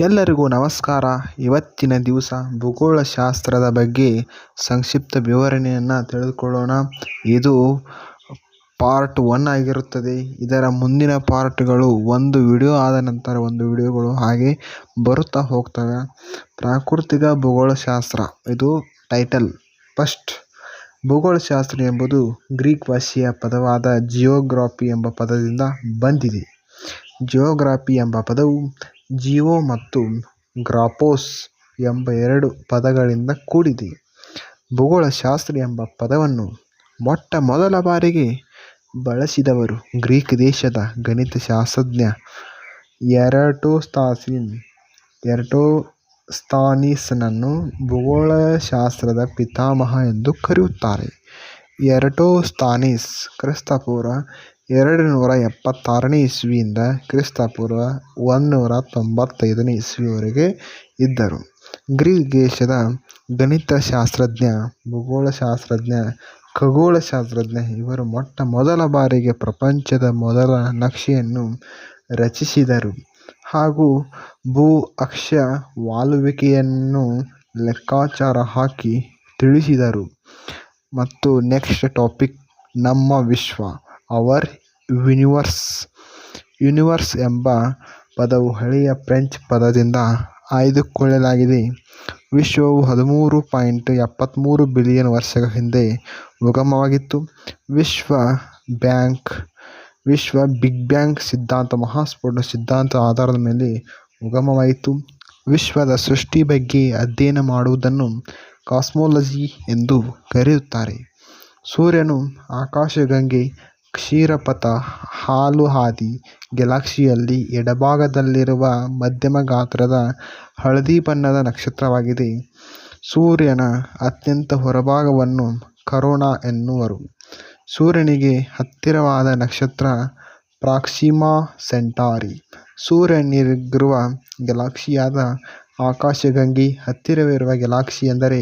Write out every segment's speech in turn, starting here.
ಎಲ್ಲರಿಗೂ ನಮಸ್ಕಾರ. ಇವತ್ತಿನ ದಿವಸ ಭೂಗೋಳಶಾಸ್ತ್ರದ ಬಗ್ಗೆ ಸಂಕ್ಷಿಪ್ತ ವಿವರಣೆಯನ್ನು ತಿಳಿದುಕೊಳ್ಳೋಣ. ಇದು ಪಾರ್ಟ್ ಒನ್ ಆಗಿರುತ್ತದೆ. ಇದರ ಮುಂದಿನ ಪಾರ್ಟ್ಗಳು ಒಂದು ವಿಡಿಯೋ ಆದ ನಂತರ ಒಂದು ವಿಡಿಯೋಗಳು ಹಾಗೆ ಬರುತ್ತಾ ಹೋಗ್ತವೆ. ಪ್ರಾಕೃತಿಕ ಭೂಗೋಳಶಾಸ್ತ್ರ, ಇದು ಟೈಟಲ್ ಫಸ್ಟ್ ಭೂಗೋಳಶಾಸ್ತ್ರ ಎಂಬುದು ಗ್ರೀಕ್ ಭಾಷೆಯ ಪದವಾದ ಜಿಯೋಗ್ರಾಫಿ ಎಂಬ ಪದದಿಂದ ಬಂದಿದೆ. ಜಿಯೋಗ್ರಾಫಿ ಎಂಬ ಪದವು ಜಿಯೋ ಮತ್ತು ಗ್ರಾಪೋಸ್ ಎಂಬ ಎರಡು ಪದಗಳಿಂದ ಕೂಡಿದೆ. ಭೂಗೋಳಶಾಸ್ತ್ರ ಎಂಬ ಪದವನ್ನು ಮೊಟ್ಟ ಮೊದಲ ಬಾರಿಗೆ ಬಳಸಿದವರು ಗ್ರೀಕ್ ದೇಶದ ಗಣಿತಶಾಸ್ತ್ರಜ್ಞ ಎರಟೋಸ್ತಾಸಿನ್. ಎರಟೋಸ್ತಾನೀಸ್ನನ್ನು ಭೂಗೋಳಶಾಸ್ತ್ರದ ಪಿತಾಮಹ ಎಂದು ಕರೆಯುತ್ತಾರೆ. ಎರಟೋಸ್ತಾನಿಸ್ ಕ್ರಿಸ್ತಪೂರ್ವ ಎರಡುನೂರ ಎಪ್ಪತ್ತಾರನೇ ಇಸವಿಯಿಂದ ಕ್ರಿಸ್ತಪೂರ್ವ ಒಂದುನೂರ ತೊಂಬತ್ತೈದನೇ ಇಸವಿಯವರೆಗೆ ಇದ್ದರು. ಗ್ರೀಕ್ ದೇಶದ ಗಣಿತಶಾಸ್ತ್ರಜ್ಞ, ಭೂಗೋಳಶಾಸ್ತ್ರಜ್ಞ, ಖಗೋಳಶಾಸ್ತ್ರಜ್ಞ, ಇವರು ಮೊಟ್ಟ ಮೊದಲ ಬಾರಿಗೆ ಪ್ರಪಂಚದ ಮೊದಲ ನಕ್ಷೆಯನ್ನು ರಚಿಸಿದರು. ಹಾಗೂ ಭೂ ಅಕ್ಷ ವಾಲುವಿಕೆಯನ್ನು ಲೆಕ್ಕಾಚಾರ ಹಾಕಿ ತಿಳಿಸಿದರು. ಮತ್ತು ನೆಕ್ಸ್ಟ್ ಟಾಪಿಕ್, ನಮ್ಮ ವಿಶ್ವ. ಅವರ್ ಯೂನಿವರ್ಸ್ ಯೂನಿವರ್ಸ್ ಎಂಬ ಪದವು ಹಳೆಯ ಫ್ರೆಂಚ್ ಪದದಿಂದ ಆಯ್ದುಕೊಳ್ಳಲಾಗಿದೆ. ವಿಶ್ವವು ಹದಿಮೂರು ಪಾಯಿಂಟ್ ಎಪ್ಪತ್ತ್ಮೂರು ಬಿಲಿಯನ್ ವರ್ಷಗಳ ಹಿಂದೆ ಉಗಮವಾಗಿತ್ತು. ವಿಶ್ವ ಬ್ಯಾಂಕ್, ವಿಶ್ವ ಬಿಗ್ ಬ್ಯಾಂಕ್ ಸಿದ್ಧಾಂತ ಮಹಾಸ್ಫೋಟ ಸಿದ್ಧಾಂತ ಆಧಾರದ ಮೇಲೆ ಉಗಮವಾಯಿತು. ವಿಶ್ವದ ಸೃಷ್ಟಿ ಬಗ್ಗೆ ಅಧ್ಯಯನ ಮಾಡುವುದನ್ನು ಕಾಸ್ಮೋಲಜಿ ಎಂದು ಕರೆಯುತ್ತಾರೆ. ಸೂರ್ಯನು ಆಕಾಶಗಂಗೆ ಕ್ಷೀರಪಥ ಹಾಲುಹಾದಿ ಗ್ಯಾಲಕ್ಸಿಯಲ್ಲಿ ಎಡಭಾಗದಲ್ಲಿರುವ ಮಧ್ಯಮ ಗಾತ್ರದ ಹಳದಿ ಬಣ್ಣದ ನಕ್ಷತ್ರವಾಗಿದೆ. ಸೂರ್ಯನ ಅತ್ಯಂತ ಹೊರಭಾಗವನ್ನು ಕರೋನಾ ಎನ್ನುವರು. ಸೂರ್ಯನಿಗೆ ಹತ್ತಿರವಾದ ನಕ್ಷತ್ರ ಪ್ರಾಕ್ಸಿಮಾ ಸೆಂಟಾರಿ. ಸೂರ್ಯನಿಗಿರುವ ಗ್ಯಾಲಕ್ಸಿಯಾದ ಆಕಾಶಗಂಗೆ ಹತ್ತಿರವಿರುವ ಗ್ಯಾಲಕ್ಸಿ ಎಂದರೆ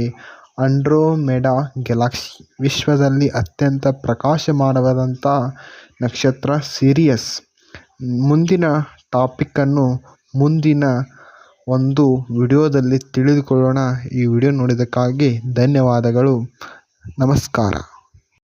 ಆಂಡ್ರೋಮೆಡಾ ಗ್ಯಾಲಕ್ಸಿ ವಿಶ್ವದಲ್ಲಿ ಅತ್ಯಂತ ಪ್ರಕಾಶಮಾನವಾದಂಥ ನಕ್ಷತ್ರ ಸಿರಿಯಸ್. ಮುಂದಿನ ಟಾಪಿಕ್ಕನ್ನು ಮುಂದಿನ ಒಂದು ವಿಡಿಯೋದಲ್ಲಿ ತಿಳಿದುಕೊಳ್ಳೋಣ. ಈ ವಿಡಿಯೋ ನೋಡಿದ್ದಕ್ಕಾಗಿ ಧನ್ಯವಾದಗಳು. ನಮಸ್ಕಾರ.